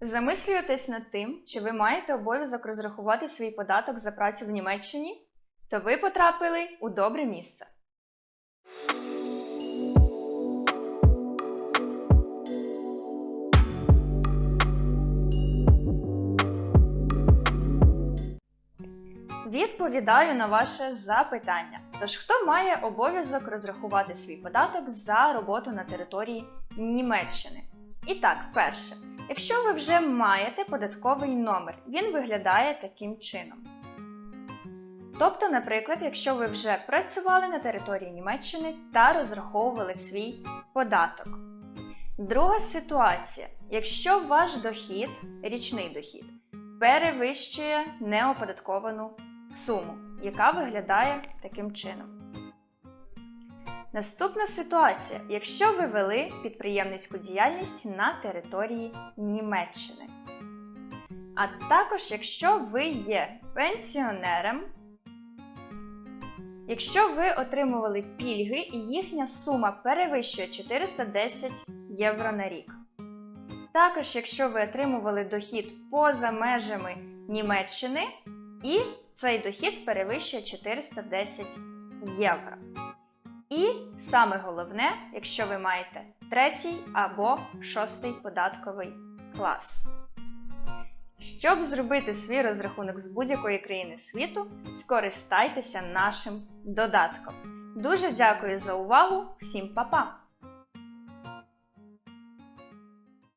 Замислюєтесь над тим, чи ви маєте обов'язок розрахувати свій податок за працю в Німеччині? То ви потрапили у добре місце. Відповідаю на ваше запитання. Тож, хто має обов'язок розрахувати свій податок за роботу на території Німеччини? І так, перше, якщо ви вже маєте податковий номер, він виглядає таким чином. Тобто, наприклад, якщо ви вже працювали на території Німеччини та розраховували свій податок. Друга ситуація, якщо ваш дохід, річний дохід, перевищує неоподатковану суму, яка виглядає таким чином. Наступна ситуація, якщо ви вели підприємницьку діяльність на території Німеччини. А також, якщо ви є пенсіонером, якщо ви отримували пільги і їхня сума перевищує 410 євро на рік. Також, якщо ви отримували дохід поза межами Німеччини, і цей дохід перевищує 410 євро. І саме головне, якщо ви маєте третій або шостий податковий клас. Щоб зробити свій розрахунок з будь-якої країни світу, скористайтеся нашим додатком. Дуже дякую за увагу! Всім па-па!